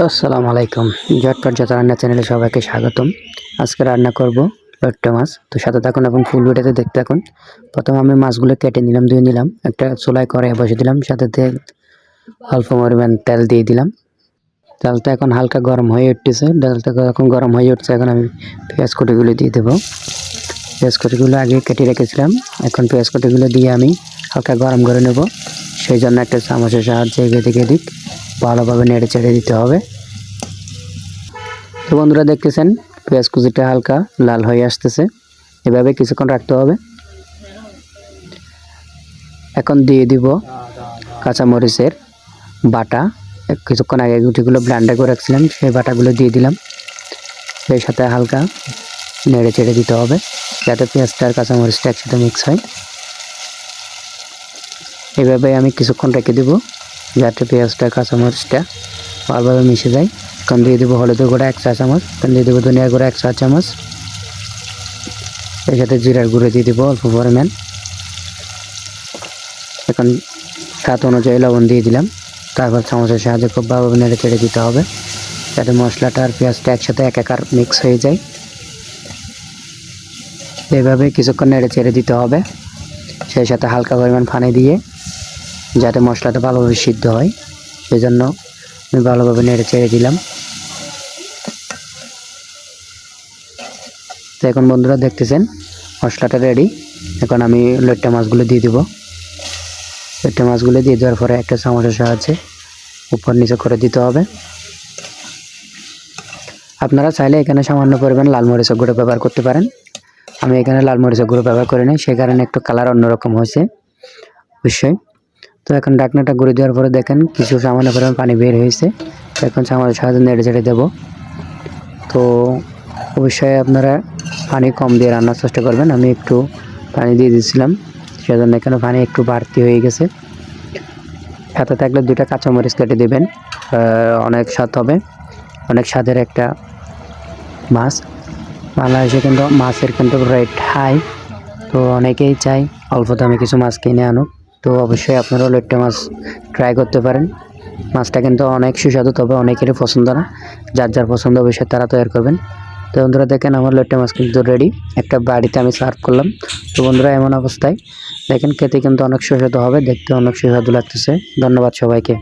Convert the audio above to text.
আসসালামু আলাইকুম। জটপট যত রান্না চ্যানেলে সবাইকে স্বাগতম। আজকে রান্না করব লট্টা মাছ। তো সাথে থাকুন এবং ফুল ভিডিওতে দেখতে থাকুন। প্রথম আমি মাছগুলো কেটে নিলাম, ধুয়ে নিলাম। একটা চুলায় করে বসে দিলাম। সাথে অল্প পরিমাণ তেল দিয়ে দিলাম। তেলটা এখন হালকা গরম হয়ে উঠতেছে। তেলটা যখন গরম হয়ে উঠছে। এখন আমি পেঁয়াজ কুটিগুলো দিয়ে দেবো। পেঁয়াজ কুটিগুলো আগে কেটে রেখেছিলাম। এখন পেঁয়াজ কুটিগুলো দিয়ে আমি হালকা গরম করে নেব। সেই জন্য একটা চামচের সাহায্যে এদিকে এদিক ভালোভাবে নেড়ে চেড়ে দিতে হবে। তো বন্ধুরা দেখতেছেন, পেঁয়াজ কুচিটা হালকা লাল হয়ে আসতেছে। এভাবে কিছুক্ষণ রাখতে হবে। এখন দিয়ে দিব কাঁচামরিচের বাটা। কিছুক্ষণ আগে গুটিগুলো ব্লান্ডে করে রাখছিলাম, সেই বাটাগুলো দিয়ে দিলাম। সেই সাথে হালকা নেড়ে চেড়ে দিতে হবে, যাতে পেঁয়াজটা আর কাঁচামরিচটা একসাথে মিক্স হয়। এভাবে আমি কিছুক্ষণ রেখে দেবো। যাতে পেঁয়াজটা, কাঁচামরিচটা ভালোভাবে মিশে যায়। এখন দিয়ে দেবো হলুদের গুঁড়া এক চা চামচ এখন দিয়ে দেবো ধনিয়ার গুঁড়া এক চা চামচ। এর সাথে জিরার গুঁড়ো দিয়ে দেবো অল্প পরিমাণ। এখন স্বাদ অনুযায়ী লবণ দিয়ে দিলাম। তারপর চামচের সাহায্যে খুব ভালোভাবে নেড়ে চেড়ে দিতে হবে, যাতে মশলাটা আর পেঁয়াজটা একসাথে একাকার মিক্স হয়ে যায়। এইভাবে কিছুক্ষণ নেড়ে চেড়ে দিতে হবে। সেই সাথে হালকা পরিমাণ পানি দিয়ে যাতে মশলাটা ভালোভাবে সিদ্ধ হয়। সেই জন্য আমি ভালোভাবে নেড়ে চেড়ে দিলাম। তো এখন বন্ধুরা দেখতেছেন, মশলাটা রেডি এখন আমি লইট্টা মাছগুলো দিয়ে দিব। লইট্টা মাছগুলো দিয়ে দেওয়ার পরে একটা চামচের সাহায্যে উপর নিচে করে দিতে হবে। আপনারা চাইলে এখানে সামান্য পরিমাণ লাল মরিচের গুঁড়ো ব্যবহার করতে পারেন। আমি এখানে লাল মরিচের গুঁড়ো ব্যবহার করি নাই সেই কারণে একটু কালার অন্যরকম হয়েছে। অবশ্যই। তো এখন ডাকনাটা ঘুরে দেওয়ার পরে দেখেন কিছু সামান্য পরিমাণ পানি বের হয়েছে। এখন চামচের সাহায্যে নেড়ে চেড়ে দেবো। তো অবশ্যই আপনারা পানি কম দিয়ে রান্নার চেষ্টা করবেন। আমি একটু পানি দিয়ে দিয়েছিলাম, সেজন্য এখানে পানি একটু বাড়তি হয়ে গেছে। সাথে থাকলে দুইটা কাঁচামরিচ কেটে দেবেন অনেক স্বাদ হবে। অনেক স্বাদের একটা মাছ। বাংলাদেশে কিন্তু মাছের কিন্তু রেট হাই তো অনেকেই চাই অল্প দামে কিছু মাছ কিনে আনুক। তো অবশ্যই আপনারাও লেট্টা মাছ ট্রাই করতে পারেন। মাছটা কিন্তু অনেক সুস্বাদু, তবে অনেকেরই পছন্দ না। যার যার পছন্দ অবশ্যই তারা তৈরি করবেন। তো বন্ধুরা, দেখেন আমার লেট্টা মাছ কিন্তু রেডি একটা বাড়িতে আমি সার্ভ করলাম। তো বন্ধুরা, এমন অবস্থায় দেখেন খেতে কিন্তু অনেক সুস্বাদু হবে, দেখতে অনেক সুস্বাদু লাগতেছে। ধন্যবাদ সবাইকে।